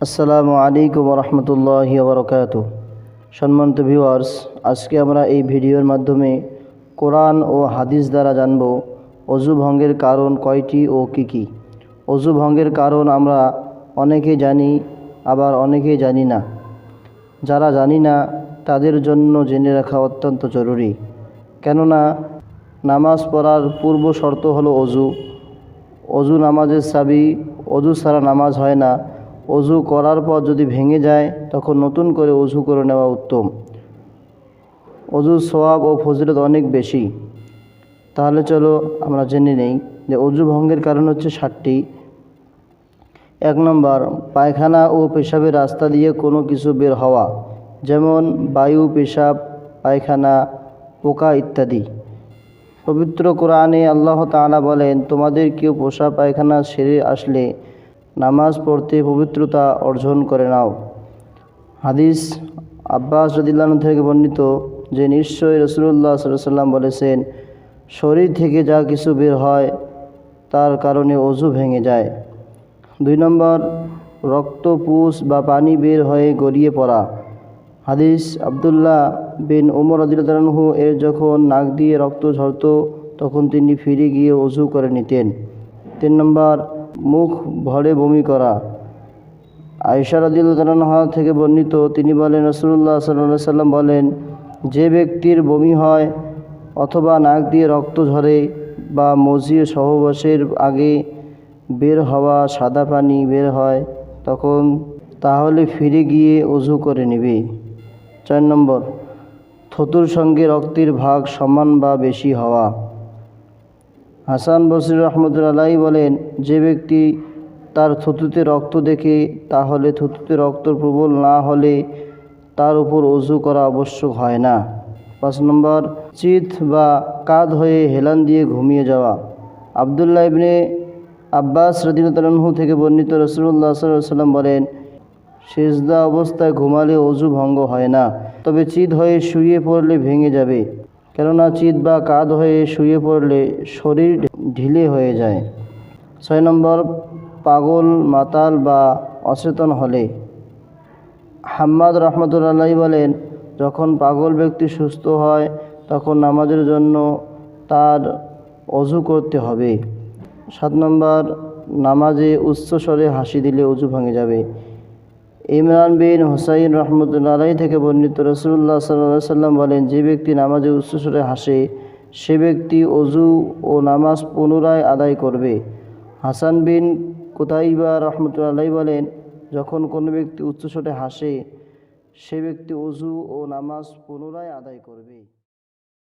আসসালামু আলাইকুম রহমতুল্লাহ বরকাত সম্মানিত ভিউয়ার্স আজকে আমরা এই ভিডিওর মাধ্যমে কোরআন ও হাদিস দ্বারা জানব অজু ভঙ্গের কারণ কয়টি ও কী কী। অজু ভঙ্গের কারণ আমরা অনেকে জানি, আবার অনেকে জানি না। যারা জানি না, তাদের জন্য জেনে রাখা অত্যন্ত জরুরি। কেননা, নামাজ পড়ার পূর্ব শর্ত হলো অজু। অজু নামাজের সাবি অজু ছাড়া নামাজ হয় না। অজু করার পর যদি ভেঙে যায়, তখন নতুন করে অজু করে নেওয়া উত্তম। অজুর সোয়াব ও ফজিলত অনেক বেশি। তাহলে চলো আমরা জেনে নেই যে অজু ভঙ্গের কারণ হচ্ছে ষাটটি এক নম্বর, পায়খানা ও পেশাবের রাস্তা দিয়ে কোনো কিছু বের হওয়া, যেমন বায়ু, পেশাব, পায়খানা, পোকা ইত্যাদি। পবিত্র কোরআনে আল্লাহ তাআলা বলেন, তোমাদের কেউ পোষা পায়খানা সেরে আসলে নামাজ পড়তে পবিত্রতা অর্জন করে নাও। হাদিস আব্বাস রদিল্লাহ থেকে বর্ণিত যে নিশ্চয়ই রসুল্লাহ সাল্লাম বলেছেন, শরীর থেকে যা কিছু বের হয় তার কারণে অজু ভেঙে যায়। দুই নম্বর, রক্ত, পুষ বা পানি বের হয়ে গড়িয়ে পড়া। হাদিস আবদুল্লাহ বিন ওমর আদিলহু এর যখন নাক দিয়ে রক্ত ঝরত, তখন তিনি ফিরে গিয়ে অজু করে নিতেন। তিন নম্বর মুখ ভরে বমি করা। আয়সা রদিল্লাহ থেকে বর্ণিত, তিনি বলেন রসুল্লাহ সাল্লাহ সাল্লাম বলেন, যে ব্যক্তির বমি হয় অথবা নাক দিয়ে রক্ত ঝরে বা মজির সহবাসের আগে বের হওয়া সাদা পানি বের হয়, তখন তাহলে ফিরে গিয়ে অজু করে নেবে। চার নম্বর, থতুর সঙ্গে রক্তের ভাগ সমান বা বেশি হওয়া। হাসান বসির রহমতুল্লাহ বলেন, যে ব্যক্তি তার থুতুতে রক্ত দেখে, তাহলে থুতুতে রক্ত প্রবল না হলে তার উপর অজু করা আবশ্যক হয় না। পাঁচ নম্বর, চিত বা কাঁধ হয়ে হেলান দিয়ে ঘুমিয়ে যাওয়া। আবদুল্লাহ ইবনে আব্বাস রদিনতালহু থেকে বর্ণিত রসুল্লাহ সাল্লাম বলেন, সেজদা অবস্থায় ঘুমালে অজু ভঙ্গ হয় না, তবে চিত হয়ে শুয়ে পড়লে ভেঙে যাবে। কেননা চিত বা কাঁধ হয়ে শুয়ে পড়লে শরীর ঢিলে হয়ে যায়। ছয় নম্বর, পাগল, মাতাল বা অচেতন হলে। হাম্মাদ রহমতুল্লাহ বলেন, যখন পাগল ব্যক্তি সুস্থ হয়, তখন নামাজের জন্য তার অজু করতে হবে। সাত নম্বর, নামাজে উচ্চস্বরে হাসি দিলে অজু ভাঙে যাবে। ইমরান বিন হুসাইন রহমতুল্লাহ থেকে বর্ণিত রসুল্লাহ সাল্লাহ সাল্লাম বলেন, যে ব্যক্তি নামাজে উচ্চস্বরে হাসে, সে ব্যক্তি অজু ও নামাজ পুনরায় আদায় করবে। হাসান বিন কোথাইবা রহমতুল্লাহ বলেন, যখন কোনো ব্যক্তি উচ্চস্বরে হাসে, সে ব্যক্তি অজু ও নামাজ পুনরায় আদায় করবে।